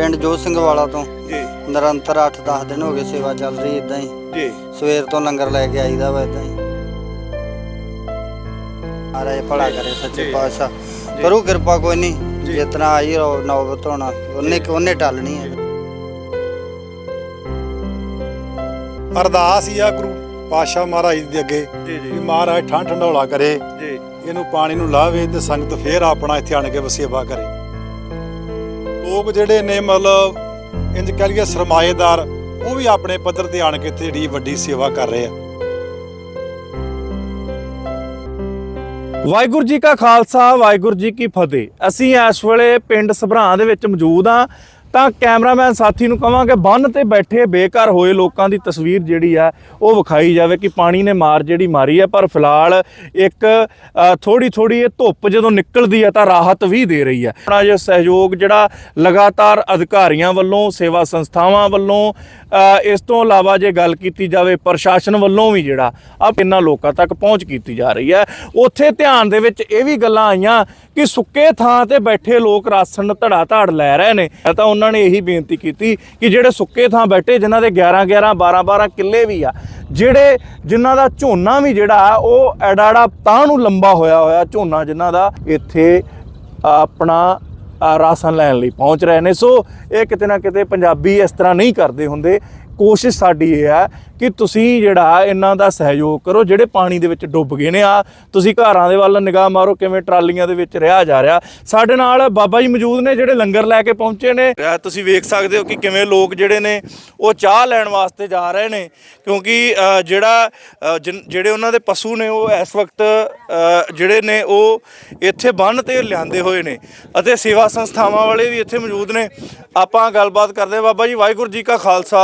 ਪਿੰਡ ਜੋਤ ਸਿੰਘ ਵਾਲਾ ਤੋਂ। ਜੀ। ਨਿਰੰਤਰ 8-10 ਦਿਨ ਹੋ ਗਏ ਸੇਵਾ ਚੱਲ ਰਹੀ ਇਦਾਂ ਹੀ। ਜੀ। ਸਵੇਰ ਤੋਂ ਲੰਗਰ ਲੈ ਕੇ ਆਈਦਾ ਵਾ ਇਦਾਂ ਹੀ। ਮਹਾਰਾਜ ਭਲਾ ਕਰੇ ਸੱਚੇ। ਪਾਤਸ਼ਾਹ। ਕਰੂ ਕਿਰਪਾ ਕੋਈ ਨਹੀਂ ਜੀ। ਜਿਤਨਾ ਆਈ ਰੋ ਨੌਬਤ ਹੋਣਾ ਉਹਨੇ ਉਹਨੇ ਟਾਲਣੀ ਹੈ ਅਰਦਾਸ ਹੀ ਆ ਗੁਰੂ ਪਾਤਸ਼ਾਹ ਮਹਾਰਾਜ ਦੇ ਅੱਗੇ ਜੀ ਵੀ ਮਹਾਰਾਜ ਠੰਡ ਠੰਡੌਲਾ ਕਰੇ। ਜੀ। ਇਹਨੂੰ ਪਾਣੀ ਨੂੰ ਲਾਵੇ ਤੇ ਸੰਗਤ ਫੇਰ ਆਪਣਾ ਇੱਥੇ ਆਣ ਕੇ ਵਸੇਵਾ ਕਰੇ। ਲੋਕ ਜਿਹੜੇ ਨੇ ਮਤਲਬ ਇੰਜ ਕਹਿ ਲਈਏ ਸਰਮਾਏਦਾਰ, ਉਹ ਵੀ ਆਪਣੇ ਪੱਧਰ ਤੇ ਆਣ ਕੇ ਇੱਥੇ ਜਿਹੜੀ ਵੱਡੀ ਸੇਵਾ ਕਰ ਰਹੇ ਆ। ਵਾਹਿਗੁਰੂ ਜੀ ਕਾ ਖਾਲਸਾ, ਵਾਹਿਗੁਰੂ ਜੀ ਕੀ ਫਤਿਹ। ਅਸੀਂ ਇਸ ਵੇਲੇ ਪਿੰਡ ਸਭਰਾਂ ਦੇ ਵਿੱਚ ਮੌਜੂਦ ਆ ਤਾਂ ਕੈਮਰਾਮੈਨ ਸਾਥੀ ਨੂੰ ਕਵਾਂਗੇ ਬੰਨ ਤੇ ਬੈਠੇ ਬੇਘਰ ਹੋਏ ਲੋਕਾਂ ਦੀ ਤਸਵੀਰ ਜਿਹੜੀ ਆ, ਉਹ ਵਿਖਾਈ ਜਾਵੇ ਕਿ ਪਾਣੀ ਨੇ ਮਾਰ ਜਿਹੜੀ ਮਾਰੀ ਹੈ ਪਰ ਫਿਲਹਾਲ ਇੱਕ ਥੋੜੀ ਥੋੜੀ ਇਹ ਧੁੱਪ ਜਦੋਂ ਨਿਕਲਦੀ ਹੈ ਤਾਂ ਰਾਹਤ ਵੀ ਦੇ ਰਹੀ ਹੈ ਆਪਣਾ ਜੇ ਸਹਿਯੋਗ ਜਿਹੜਾ ਲਗਾਤਾਰ ਅਧਿਕਾਰੀਆਂ ਵੱਲੋਂ, ਸੇਵਾ ਸੰਸਥਾਵਾਂ ਵੱਲੋਂ ਇਸ ਤੋਂ ਇਲਾਵਾ ਜੇ ਗੱਲ ਕੀਤੀ ਜਾਵੇ ਪ੍ਰਸ਼ਾਸਨ ਵੱਲੋਂ ਵੀ ਜਿਹੜਾ ਆ ਇਹਨਾਂ ਲੋਕਾਂ ਤੱਕ ਪਹੁੰਚ ਕੀਤੀ ਜਾ ਰਹੀ ਹੈ ਉੱਥੇ ਧਿਆਨ ਦੇ ਵਿੱਚ ਇਹ ਵੀ ਗੱਲਾਂ ਆਈਆਂ ਕਿ ਸੁੱਕੇ ਥਾਂ ਤੇ ਬੈਠੇ ਲੋਕ ਰਾਸ਼ਨ ਧੜਾ ਧੜ ਲੈ ਰਹੇ ਨੇ। ਤਾਂ ਉਹਨਾਂ ਨੇ ਇਹੀ ਬੇਨਤੀ ਕੀਤੀ ਕਿ ਜਿਹੜੇ ਸੁੱਕੇ ਥਾਂ ਬੈਠੇ, ਜਿਨ੍ਹਾਂ ਦੇ 11 11 12 12 ਕਿੱਲੇ ਵੀ ਆ, ਜਿਹੜੇ ਜਿਨ੍ਹਾਂ ਦਾ ਝੋਨਾ ਵੀ ਜਿਹੜਾ ਉਹ ਐਡਾੜਾ ਤਾਂ ਨੂੰ ਲੰਬਾ ਹੋਇਆ ਹੋਇਆ ਝੋਨਾ, ਜਿਨ੍ਹਾਂ ਦਾ ਇੱਥੇ ਆਪਣਾ ਰਾਸ਼ਨ ਲੈਣ ਲਈ ਪਹੁੰਚ ਰਹੇ ਨੇ। ਸੋ ਇਹ ਕਿਤੇ ਨਾ ਕਿਤੇ ਪੰਜਾਬੀ ਇਸ ਤਰ੍ਹਾਂ ਨਹੀਂ ਕਰਦੇ ਹੁੰਦੇ। ਕੋਸ਼ਿਸ਼ ਸਾਡੀ ਇਹ ਹੈ ਕਿ ਤੁਸੀਂ ਜਿਹੜਾ ਇਹਨਾਂ ਦਾ ਸਹਿਯੋਗ ਕਰੋ, ਜਿਹੜੇ ਪਾਣੀ ਦੇ ਵਿੱਚ ਡੁੱਬ ਗਏ ਨੇ ਆ। ਤੁਸੀਂ ਘਰਾਂ ਦੇ ਵੱਲ ਨਿਗਾਹ ਮਾਰੋ, ਕਿਵੇਂ ਟਰਾਲੀਆਂ ਦੇ ਵਿੱਚ ਰਿਹਾ ਜਾ ਰਿਹਾ। ਸਾਡੇ ਨਾਲ ਬਾਬਾ ਜੀ ਮੌਜੂਦ ਨੇ, ਜਿਹੜੇ ਲੰਗਰ ਲੈ ਕੇ ਪਹੁੰਚੇ ਨੇ। ਤੁਸੀਂ ਵੇਖ ਸਕਦੇ ਹੋ ਕਿ ਕਿਵੇਂ ਲੋਕ ਜਿਹੜੇ ਨੇ, ਉਹ ਚਾਹ ਲੈਣ ਵਾਸਤੇ ਜਾ ਰਹੇ ਨੇ। ਕਿਉਂਕਿ ਜਿਹੜਾ ਜਿਹੜੇ ਉਹਨਾਂ ਦੇ ਪਸ਼ੂ ਨੇ, ਉਹ ਇਸ ਵਕਤ ਜਿਹੜੇ ਨੇ, ਉਹ ਇੱਥੇ ਬੰਨ ਤੇ ਲਿਆਂਦੇ ਹੋਏ ਨੇ। ਅਤੇ ਸੇਵਾ ਸੰਸਥਾਵਾਂ ਵਾਲੇ ਵੀ ਇੱਥੇ ਮੌਜੂਦ ਨੇ। ਆਪਾਂ ਗੱਲਬਾਤ ਕਰਦੇ ਹਾਂ। ਬਾਬਾ ਜੀ, ਵਾਹਿਗੁਰੂ ਜੀ ਕਾ ਖਾਲਸਾ।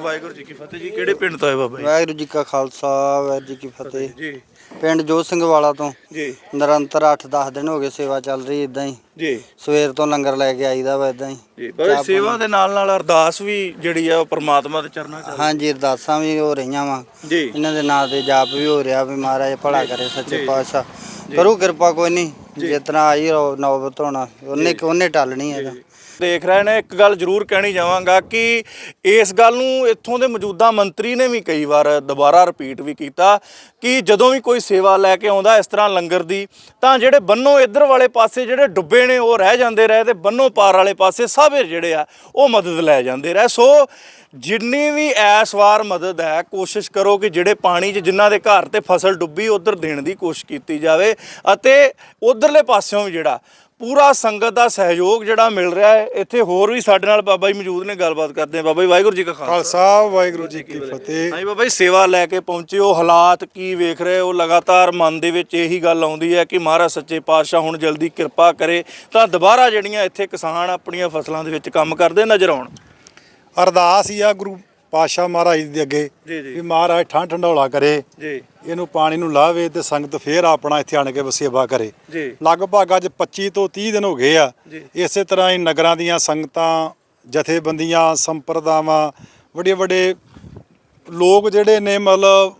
ਵਾਹਿਗੁਰੂ ਜੀ ਕੀ ਫਤਿਹ ਜੀ। ਕਿਹੜੇ ਪਿੰਡ ਤੋਂ ਆਏ ਬਾਬਾ ਜੀ? ਵਾਹਿਗੁਰੂ ਜੀ ਕਾ ਖਾਲਸਾ ਵਾਹਿਗੁਰੂ ਜੀ ਕੀ ਫਤਿਹ ਜੀ। ਪਿੰਡ ਜੋਤ ਸਿੰਘ ਵਾਲਾ ਤੋਂ। ਜੀ। ਨਿਰੰਤਰ 8-10 ਦਿਨ ਹੋ ਗਏ ਸੇਵਾ ਚੱਲ ਰਹੀ ਇਦਾਂ ਹੀ। ਜੀ। ਸਵੇਰ ਤੋਂ ਲੰਗਰ ਲੈ ਕੇ ਆਈਦਾ ਵਾ ਇਦਾਂ ਹੀ। ਜੀ ਬਾਬਾ ਸੇਵਾ ਦੇ ਨਾਲ ਨਾਲ ਅਰਦਾਸ ਵੀ ਜਿਹੜੀ ਆ ਉਹ ਪ੍ਰਮਾਤਮਾ ਦੇ ਚਰਨਾਂ 'ਚ ਹਾਂਜੀ ਅਰਦਾਸਾਂ ਵੀ ਹੋ ਰਹੀਆਂ ਵਾ। ਜੀ। ਇਹਨਾਂ ਦੇ ਨਾਂ ਤੇ ਜਾਪ ਵੀ ਹੋ ਰਿਹਾ ਵੀ ਮਹਾਰਾਜ ਭਲਾ ਕਰੇ ਸੱਚੇ ਪਾਤਸ਼ਾਹ। ਕਰੂ ਕਿਰਪਾ ਕੋਈ ਨਹੀਂ। ਜਿਤਨਾ ਆਈ ਰੋ ਨੌਬਤ ਹੋਣਾ ਉਹਨੇ ਉਹਨੇ ਟਾਲਣੀ ਹੈ ਦੇਖ ਰਹੇ ਨੇ, ਇੱਕ ਗੱਲ ਜ਼ਰੂਰ ਕਹਿਣੀ ਜਾਵਾਂਗਾ ਕਿ ਇਸ ਗੱਲ ਨੂੰ ਇੱਥੋਂ ਦੇ ਮੌਜੂਦਾ ਮੰਤਰੀ ਨੇ ਵੀ ਕਈ ਵਾਰ ਦੁਬਾਰਾ ਰਿਪੀਟ ਵੀ ਕੀਤਾ ਕਿ ਜਦੋਂ ਵੀ ਕੋਈ ਸੇਵਾ ਲੈ ਕੇ ਆਉਂਦਾ ਇਸ ਤਰ੍ਹਾਂ ਲੰਗਰ ਦੀ, ਤਾਂ ਜਿਹੜੇ ਬੰਨੋ ਇੱਧਰ ਵਾਲੇ ਪਾਸੇ ਜਿਹੜੇ ਡੁੱਬੇ ਨੇ, ਉਹ ਰਹਿ ਜਾਂਦੇ ਰਹੇ ਤੇ ਬੰਨੋ ਪਾਰ ਵਾਲੇ ਪਾਸੇ ਸਾਰੇ ਜਿਹੜੇ ਆ, ਉਹ ਮਦਦ ਲੈ ਜਾਂਦੇ ਰਹੇ। ਸੋ ਜਿੰਨੀ ਵੀ ਐਸ ਵਾਰ ਮਦਦ ਹੈ, ਕੋਸ਼ਿਸ਼ ਕਰੋ ਕਿ ਜਿਹੜੇ ਪਾਣੀ 'ਚ ਜਿਨ੍ਹਾਂ ਦੇ ਘਰ ਤੇ ਫਸਲ ਡੁੱਬੀ, ਉਧਰ ਦੇਣ ਦੀ ਕੋਸ਼ਿਸ਼ ਕੀਤੀ ਜਾਵੇ ਅਤੇ ਉਧਰਲੇ ਪਾਸਿਓਂ ਵੀ ਜਿਹੜਾ ਪੂਰਾ ਸੰਗਤ ਦਾ ਸਹਿਯੋਗ ਜਿਹੜਾ ਮਿਲ ਰਿਹਾ ਹੈ ਇੱਥੇ ਹੋਰ ਵੀ ਸਾਡੇ ਨਾਲ ਬਾਬਾ ਜੀ ਮੌਜੂਦ ਨੇ ਗੱਲਬਾਤ ਕਰਦੇ ਆ ਬਾਬਾ ਜੀ ਵਾਹਿਗੁਰੂ ਜੀ ਕਾ ਖਾਲਸਾ। ਖਾਲਸਾ ਵਾਹਿਗੁਰੂ ਜੀ ਕੀ ਫਤਿਹ। ਹਾਂਜੀ ਬਾਬਾ ਜੀ ਸੇਵਾ ਲੈ ਕੇ ਪਹੁੰਚੇ ਹੋ ਹਾਲਾਤ ਕੀ ਵੇਖ ਰਹੇ ਹੋ? ਲਗਾਤਾਰ ਮਨ ਦੇ ਵਿੱਚ ਇਹੀ ਗੱਲ ਆਉਂਦੀ ਹੈ ਕਿ ਮਹਾਰਾਜ ਸੱਚੇ ਪਾਤਸ਼ਾਹ ਹੁਣ ਜਲਦੀ ਕਿਰਪਾ ਕਰੇ ਤਾਂ ਦੁਬਾਰਾ ਜਿਹੜੀਆਂ ਇੱਥੇ ਕਿਸਾਨ ਆਪਣੀਆਂ ਫਸਲਾਂ ਦੇ ਵਿੱਚ ਕੰਮ ਕਰਦੇ ਨਜ਼ਰ ਆਉਣ। ਅਰਦਾਸ ਹੀ ਆ ਗੁਰੂ ਪਾਤਸ਼ਾਹ ਮਹਾਰਾਜ ਦੇ ਅੱਗੇ ਜੀ, ਜੀ। ਵੀ ਮਹਾਰਾਜ ਠੰਡ ਠੰਡੌਲਾ ਕਰੇ ਜੀ ਇਹਨੂੰ ਪਾਣੀ ਨੂੰ ਲਾਵੇ ਤੇ ਸੰਗਤ ਫੇਰ ਆਪਣਾ ਇੱਥੇ ਆਣ ਕੇ ਵਸੇਵਾ ਕਰੇ ਜੀ ਲਗਭਗ ਅੱਜ 25 ਤੋਂ 30 ਦਿਨ ਹੋ ਗਏ ਆ। ਇਸੇ ਤਰ੍ਹਾਂ ਹੀ ਨਗਰਾਂ ਦੀਆਂ ਸੰਗਤਾਂ ਜਥੇਬੰਦੀਆਂ ਸੰਪਰਦਾਵਾਂ ਵੱਡੇ ਵੱਡੇ ਲੋਕ ਜਿਹੜੇ ਨੇ ਮਤਲਬ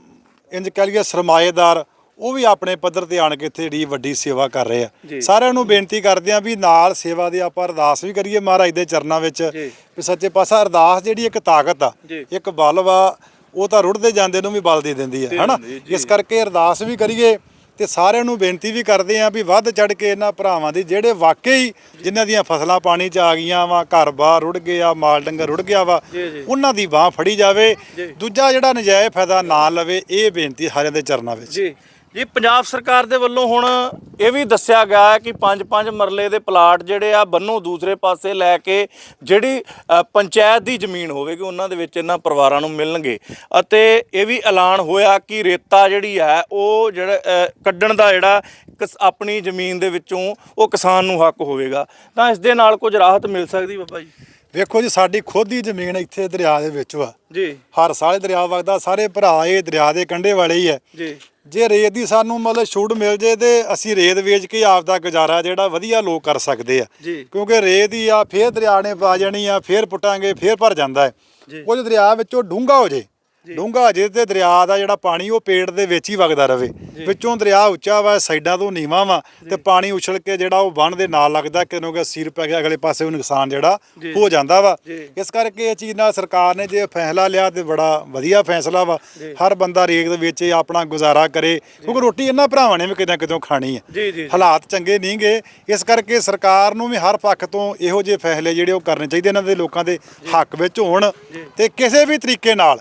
ਇੰਜ ਕਹਿ ਲਈਏ ਸਰਮਾਏਦਾਰ ਉਹ ਵੀ ਆਪਣੇ ਪੱਧਰ ਤੇ ਆਣ ਕੇ ਇੱਥੇ ਜਿਹੜੀ ਵੱਡੀ ਸੇਵਾ ਕਰ ਰਹੇ। ਆ ਸਾਰਿਆਂ ਨੂੰ ਬੇਨਤੀ ਕਰਦੇ ਆ ਵੀ ਨਾਲ ਸੇਵਾ ਦੇ ਆਪਾਂ ਅਰਦਾਸ ਵੀ ਕਰੀਏ ਮਹਾਰਾਜ ਦੇ ਚਰਨਾਂ ਵਿੱਚ। ਵੀ ਸੱਚੇ ਪਾਸਾ ਅਰਦਾਸ ਜਿਹੜੀ ਇੱਕ ਤਾਕਤ ਆ। ਇੱਕ ਬਲ ਵਾ ਉਹ ਤਾਂ ਰੁੜਦੇ ਜਾਂਦੇ ਨੂੰ ਵੀ ਬਲ ਦੇ ਦਿੰਦੀ ਹੈ ਹਨਾ। ਇਸ ਕਰਕੇ ਅਰਦਾਸ ਵੀ ਕਰੀਏ ਤੇ ਸਾਰਿਆਂ ਨੂੰ ਬੇਨਤੀ ਵੀ ਕਰਦੇ ਆਂ ਵੀ ਵੱਧ ਚੜ ਕੇ ਇਹਨਾਂ ਭਰਾਵਾਂ ਦੀ ਜਿਹੜੇ ਵਾਕਈ ਜਿਨ੍ਹਾਂ ਦੀਆਂ ਫਸਲਾਂ ਪਾਣੀ 'ਚ ਆ ਗਈਆਂ ਵਾ ਘਰ-ਬਾਰ ਰੁੜ ਗਏ ਆ ਮਾਲ ਡੰਗਰ ਰੁੜ ਗਿਆ ਵਾ। ਉਹਨਾਂ ਦੀ ਬਾਹ ਫੜੀ ਜਾਵੇ। ਦੂਜਾ ਜਿਹੜਾ ਨਜਾਇਜ਼ ਫਾਇਦਾ ਨਾ ਲਵੇ ਇਹ ਬੇਨਤੀ ਸਾਰਿਆਂ ਦੇ ਚਰਨਾਂ ਵਿੱਚ ਜੀ ਜੀ, ਪੰਜਾਬ ਸਰਕਾਰ ਦੇ ਵੱਲੋਂ ਹੁਣ ਇਹ ਵੀ ਦੱਸਿਆ ਗਿਆ ਹੈ ਕਿ ਪੰਜ ਪੰਜ ਮਰਲੇ ਦੇ ਪਲਾਟ ਜਿਹੜੇ ਆ ਬੰਨੋ ਦੂਸਰੇ ਪਾਸੇ ਲੈ ਕੇ ਜਿਹੜੀ ਪੰਚਾਇਤ ਦੀ ਜ਼ਮੀਨ ਹੋਵੇਗੀ, ਉਹਨਾਂ ਦੇ ਵਿੱਚ ਇਹਨਾਂ ਪਰਿਵਾਰਾਂ ਨੂੰ ਮਿਲਣਗੇ। ਅਤੇ ਇਹ ਵੀ ਐਲਾਨ ਹੋਇਆ ਕਿ ਰੇਤਾ ਜਿਹੜੀ ਹੈ, ਉਹ ਜਿਹੜਾ ਕੱਢਣ ਦਾ ਜਿਹੜਾ ਕਿਸ- ਆਪਣੀ ਜ਼ਮੀਨ ਦੇ ਵਿੱਚੋਂ ਉਹ ਕਿਸਾਨ ਨੂੰ ਹੱਕ ਹੋਵੇਗਾ। ਤਾਂ ਇਸ ਦੇ ਨਾਲ ਕੁਝ ਰਾਹਤ ਮਿਲ ਸਕਦੀ ਬਾਬਾ ਜੀ? ਵੇਖੋ ਜੀ ਸਾਡੀ ਖੁਦ ਦੀ ਜ਼ਮੀਨ ਇੱਥੇ ਦਰਿਆ ਦੇ ਵਿੱਚ ਵਾ। ਜੀ। ਹਰ ਸਾਲ ਇਹ ਦਰਿਆ ਵਗਦਾ ਸਾਰੇ ਭਰਾ ਇਹ ਦਰਿਆ ਦੇ ਕੰਢੇ ਵਾਲੇ ਹੀ ਹੈ ਜੀ। ਜੇ ਰੇਤ ਦੀ ਸਾਨੂੰ ਮਤਲਬ ਛੂਟ ਮਿਲ ਜੇ ਤੇ ਅਸੀਂ ਰੇਤ ਵੇਚ ਕੇ ਆਪ ਦਾ ਗੁਜ਼ਾਰਾ ਜਿਹੜਾ ਵਧੀਆ ਲੋਕ ਕਰ ਸਕਦੇ ਆ। ਜੀ। ਕਿਉਂਕਿ ਰੇਤ ਹੀ ਆ ਫੇਰ ਦਰਿਆ ਨੇ ਪਾ ਜਾਣੀ ਆ ਫੇਰ ਪੁੱਟਾਂਗੇ ਫੇਰ ਭਰ ਜਾਂਦਾ ਹੈ। ਜੀ। ਕੁਝ ਦਰਿਆ ਵਿੱਚੋਂ ਡੂੰਘਾ ਹੋ ਜੇ। ਡੂੰਘਾ ਅਜੇ ਤੇ ਦਰਿਆ ਦਾ ਜਿਹੜਾ ਪਾਣੀ ਉਹ ਪੇੜ ਦੇ ਵਿੱਚ ਹੀ ਵਗਦਾ ਰਵੇ ਵਿੱਚੋਂ ਦਰਿਆ ਉੱਚਾ ਵਾ ਸਾਈਡਾਂ ਤੋਂ ਨੀਵਾਂ ਵਾ ਤੇ ਪਾਣੀ ਉਛਲ ਕੇ ਜਿਹੜਾ ਉਹ ਬੰਨ ਦੇ ਨਾਲ ਲੱਗਦਾ ਕਿਉਂਕਿ ਸੀਰ ਪੈ ਗਿਆ ਅਗਲੇ ਪਾਸੇ ਉਹ ਨੁਕਸਾਨ ਜਿਹੜਾ ਹੋ ਜਾਂਦਾ ਵਾ। ਇਸ ਕਰਕੇ ਇਹ ਚੀਜ਼ ਨਾਲ ਸਰਕਾਰ ਨੇ ਜੇ ਫੈਸਲਾ ਲਿਆ ਤੇ ਬੜਾ ਵਧੀਆ ਫੈਸਲਾ ਵਾ। ਹਰ ਬੰਦਾ ਰੇਕ ਦੇ ਵਿੱਚ ਆਪਣਾ ਗੁਜ਼ਾਰਾ ਕਰੇ ਕਿਉਂਕਿ ਰੋਟੀ ਇਹਨਾਂ ਭਰਾਵਾਂ ਨੇ ਵੀ ਕਿਤੇ ਕਿਤੋਂ ਖਾਣੀ ਹੈ। ਹਾਲਾਤ ਚੰਗੇ ਨਹੀਂਗੇ ਇਸ ਕਰਕੇ ਸਰਕਾਰ ਨੂੰ ਵੀ ਹਰ ਪੱਖ ਤੋਂ ਇਹੋ ਜਿਹੇ ਫੈਸਲੇ ਜਿਹੜੇ ਉਹ ਕਰਨੇ ਚਾਹੀਦੇ ਇਹਨਾਂ ਦੇ ਲੋਕਾਂ ਦੇ ਹੱਕ ਵਿੱਚ ਹੋਣ ਤੇ ਕਿਸੇ ਵੀ ਤਰੀਕੇ ਨਾਲ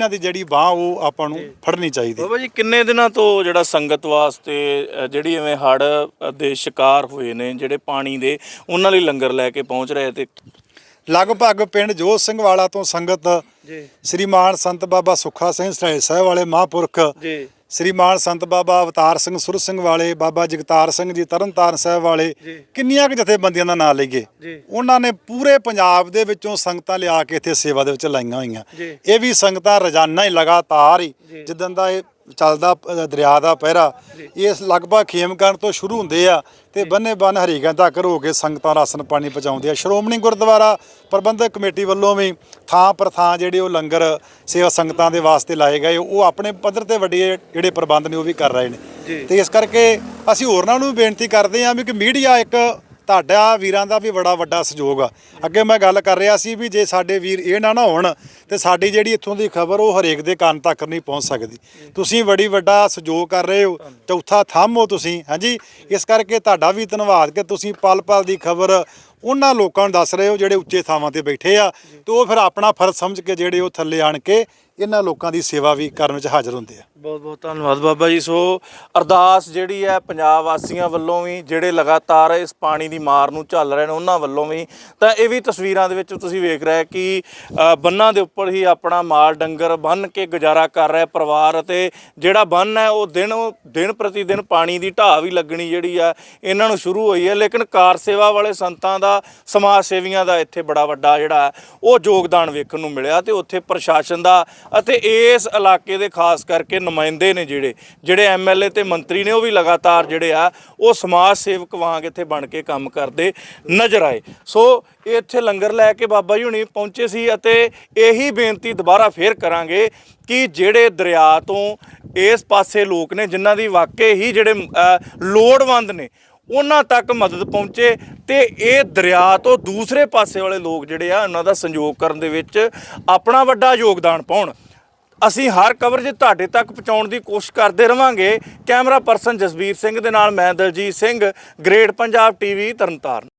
ਇਹਨਾਂ ਦੀ ਜਿਹੜੀ ਬਾਹ ਉਹ ਆਪਾਂ ਨੂੰ ਫੜਨੀ ਚਾਹੀਦੀ। ਬਾਬਾ ਜੀ ਕਿੰਨੇ ਦਿਨਾਂ ਤੋਂ ਜਿਹੜਾ ਸੰਗਤ ਵਾਸਤੇ ਅ, ਜਿਹੜੀ ਐਵੇਂ ਹੜ ਦੇ ਸ਼ਿਕਾਰ ਹੋਏ ਨੇ ਜਿਹੜੇ ਪਾਣੀ ਦੇ ਉਹਨਾਂ ਲਈ ਲੰਗਰ ਲੈ ਕੇ ਪਹੁੰਚ ਰਹੇ ਤੇ ਲਗਭਗ ਪਿੰਡ ਜੋਤ ਸਿੰਘ ਵਾਲਾ ਤੋਂ ਸੰਗਤ ਜੀ। ਸ੍ਰੀਮਾਨ ਸੰਤ ਬਾਬਾ ਸੁੱਖਾ ਸਿੰਘ ਸਰਾਏ ਸਾਹਿਬ ਵਾਲੇ ਮਹਾਂਪੁਰਖ ਜੀ। ਸ੍ਰੀਮਾਨ ਸੰਤ ਬਾਬਾ ਅਵਤਾਰ ਸਿੰਘ ਸੁਰ ਸਿੰਘ ਵਾਲੇ ਬਾਬਾ ਜਗਤਾਰ ਸਿੰਘ ਜੀ ਤਰਨਤਾਰਨ ਸਾਹਿਬ ਵਾਲੇ ਕਿੰਨੀਆਂ ਕੁ ਜਥੇਬੰਦੀਆਂ ਦਾ ਨਾਮ ਲਈਏ। ਉਹਨਾਂ ਨੇ ਪੂਰੇ ਪੰਜਾਬ ਦੇ ਵਿੱਚੋਂ ਸੰਗਤਾਂ ਲਿਆ ਕੇ ਇੱਥੇ ਸੇਵਾ ਦੇ ਵਿੱਚ ਲਾਈਆਂ ਹੋਈਆਂ। ਇਹ ਵੀ ਸੰਗਤਾਂ ਰੋਜ਼ਾਨਾ ਹੀ ਲਗਾਤਾਰ ਹੀ ਜਿੱਦਾਂ ਦਾ ਇਹ ਚੱਲਦਾ ਅ, ਦਰਿਆ ਦਾ ਪਹਿਰਾ ਇਸ ਲਗਭਗ ਖੇਮਕਰਨ ਤੋਂ ਸ਼ੁਰੂ ਹੁੰਦੇ ਆ ਤੇ ਬੰਨੇ ਬੰਨ ਹਰੀਗਾਂ ਤੱਕ ਹੋ ਕੇ ਸੰਗਤਾਂ ਰਾਸ਼ਨ ਪਾਣੀ ਪਹੁੰਚਾਉਂਦੇ ਆ। ਸ਼੍ਰੋਮਣੀ ਗੁਰਦੁਆਰਾ ਪ੍ਰਬੰਧਕ ਕਮੇਟੀ ਵੱਲੋਂ ਵੀ ਥਾਂ ਪਰ ਥਾਂ ਜਿਹੜੇ ਉਹ ਲੰਗਰ ਸੇਵਾ ਸੰਗਤਾਂ ਦੇ ਵਾਸਤੇ ਲਾਏ ਗਏ ਉਹ ਆਪਣੇ ਪੱਧਰ ਤੇ ਵੱਡੇ ਜਿਹੜੇ ਪ੍ਰਬੰਧ ਨੇ ਉਹ ਵੀ ਕਰ ਰਹੇ ਨੇ। ਤੇ ਇਸ ਕਰਕੇ ਅਸੀਂ ਹੋਰਨਾਂ ਨੂੰ ਵੀ ਬੇਨਤੀ ਕਰਦੇ ਹਾਂ ਵੀ ਕਿ ਮੀਡੀਆ ਇੱਕ ਤੁਹਾਡਾ ਵੀਰਾਂ ਦਾ ਵੀ ਬੜਾ ਵੱਡਾ ਸਹਿਯੋਗ ਆ। ਅੱਗੇ ਮੈਂ ਗੱਲ ਕਰ ਰਿਹਾ ਸੀ ਵੀ ਜੇ ਸਾਡੇ ਵੀਰ ਇਹ ਨਾ ਨਾ ਹੋਣ, ਤੇ ਸਾਡੀ ਜਿਹੜੀ ਇੱਥੋਂ ਦੀ ਖਬਰ, ਉਹ ਹਰੇਕ ਦੇ ਕੰਨ ਤੱਕ ਨਹੀਂ ਪਹੁੰਚ ਸਕਦੀ। ਤੁਸੀਂ ਬੜੀ ਵੱਡਾ ਸਹਿਯੋਗ ਕਰ ਰਹੇ ਹੋ, ਚੌਥਾ ਥੰਮ ਹੋ ਤੁਸੀਂ, ਹਾਂਜੀ। ਇਸ ਕਰਕੇ ਤੁਹਾਡਾ ਵੀ ਧੰਨਵਾਦ ਕਿ ਤੁਸੀਂ ਪਲ ਪਲ ਦੀ ਖਬਰ ਉਹਨਾਂ ਲੋਕਾਂ ਨੂੰ ਦੱਸ ਰਹੇ ਹੋ ਜਿਹੜੇ ਉੱਚੇ ਥਾਵਾਂ ਤੇ ਬੈਠੇ ਆ ਤੇ ਉਹ ਫਿਰ ਆਪਣਾ ਫਰਜ਼ ਸਮਝ ਕੇ ਜਿਹੜੇ ਉਹ ਥੱਲੇ ਆਣ ਕੇ ਇਹਨਾਂ ਲੋਕਾਂ ਦੀ ਸੇਵਾ ਵੀ ਕਰਨ ਵਿੱਚ ਹਾਜ਼ਰ ਹੁੰਦੇ ਆ। ਬਹੁਤ ਬਹੁਤ ਧੰਨਵਾਦ ਬਾਬਾ ਜੀ। ਸੋ ਅਰਦਾਸ ਜਿਹੜੀ ਹੈ ਪੰਜਾਬ ਵਾਸੀਆਂ ਵੱਲੋਂ ਵੀ ਜਿਹੜੇ ਲਗਾਤਾਰ ਇਸ ਪਾਣੀ ਦੀ ਮਾਰ ਨੂੰ ਝੱਲ ਰਹੇ ਨੇ ਉਹਨਾਂ ਵੱਲੋਂ ਵੀ। ਤਾਂ ਇਹ ਵੀ ਤਸਵੀਰਾਂ ਦੇ ਵਿੱਚ ਤੁਸੀਂ ਵੇਖ ਰਹੇ ਕਿ ਬੰਨਾਂ ਦੇ ਉੱਪਰ ਹੀ ਆਪਣਾ ਮਾਲ ਡੰਗਰ ਬੰਨ ਕੇ ਗੁਜ਼ਾਰਾ ਕਰ ਰਿਹਾ ਪਰਿਵਾਰ ਅਤੇ ਜਿਹੜਾ ਬੰਨ ਹੈ ਉਹ ਦਿਨ ਦਿਨ ਪ੍ਰਤੀ ਦਿਨ ਪਾਣੀ ਦੀ ਢਾਹ ਵੀ ਲੱਗਣੀ ਜਿਹੜੀ ਆ ਇਹਨਾਂ ਨੂੰ ਸ਼ੁਰੂ ਹੋਈ ਹੈ। ਲੇਕਿਨ ਕਾਰ ਸੇਵਾ ਵਾਲੇ ਸੰਤਾਂ ਦਾ ਸਮਾਜ ਸੇਵੀਆਂ ਦਾ ਇੱਥੇ ਬੜਾ ਵੱਡਾ ਜਿਹੜਾ ਉਹ ਯੋਗਦਾਨ ਵੇਖਣ ਨੂੰ ਮਿਲਿਆ ਤੇ ਉੱਥੇ ਪ੍ਰਸ਼ਾਸਨ ਦਾ ਅਤੇ ਇਸ ਇਲਾਕੇ ਦੇ ਖਾਸ ਕਰਕੇ ਨੁਮਾਇੰਦੇ ਨੇ ਜਿਹੜੇ ਜਿਹੜੇ ਐਮਐਲਏ ਤੇ ਮੰਤਰੀ ਨੇ ਉਹ ਵੀ ਲਗਾਤਾਰ ਜਿਹੜੇ ਆ, ਉਹ ਸਮਾਜ ਸੇਵਕ ਵਾਂਗ ਇੱਥੇ ਬਣ ਕੇ ਕੰਮ ਕਰਦੇ ਨਜ਼ਰ ਆਏ। ਸੋ ਇਹ ਇੱਥੇ ਲੰਗਰ ਲੈ ਕੇ ਬਾਬਾ ਜੀ ਹੁਣੀ ਪਹੁੰਚੇ ਸੀ ਅਤੇ ਇਹੀ ਬੇਨਤੀ ਦੁਬਾਰਾ ਫੇਰ ਕਰਾਂਗੇ ਕਿ ਜਿਹੜੇ ਦਰਿਆ ਤੋਂ ਇਸ ਪਾਸੇ ਲੋਕ ਨੇ, ਜਿਨ੍ਹਾਂ ਦੀ ਵਾਕਈ ਹੀ ਜਿਹੜੇ ਲੋੜਵੰਦ ਨੇ ਉਹਨਾਂ ਤੱਕ ਮਦਦ ਪਹੁੰਚੇ ਤੇ ਇਹ ਦਰਿਆ ਤੋਂ ਦੂਸਰੇ ਪਾਸੇ ਵਾਲੇ ਲੋਕ ਜਿਹੜੇ ਆ, ਉਹਨਾਂ ਦਾ ਸੰਯੋਗ ਕਰਨ ਦੇ ਵਿੱਚ ਆਪਣਾ ਵੱਡਾ ਯੋਗਦਾਨ ਪਾਉਣ। ਅਸੀਂ ਹਰ ਕਵਰੇਜ ਤੁਹਾਡੇ ਤੱਕ ਪਹੁੰਚਾਉਣ ਦੀ ਕੋਸ਼ਿਸ਼ ਕਰਦੇ ਰਵਾਂਗੇ। ਕੈਮਰਾ ਪਰਸਨ ਜਸਬੀਰ ਸਿੰਘ ਦੇ ਨਾਲ ਮੈਂ ਦਲਜੀਤ ਸਿੰਘ, ਗ੍ਰੇਟ ਪੰਜਾਬ ਟੀਵੀ, ਤਰਨਤਾਰਨ।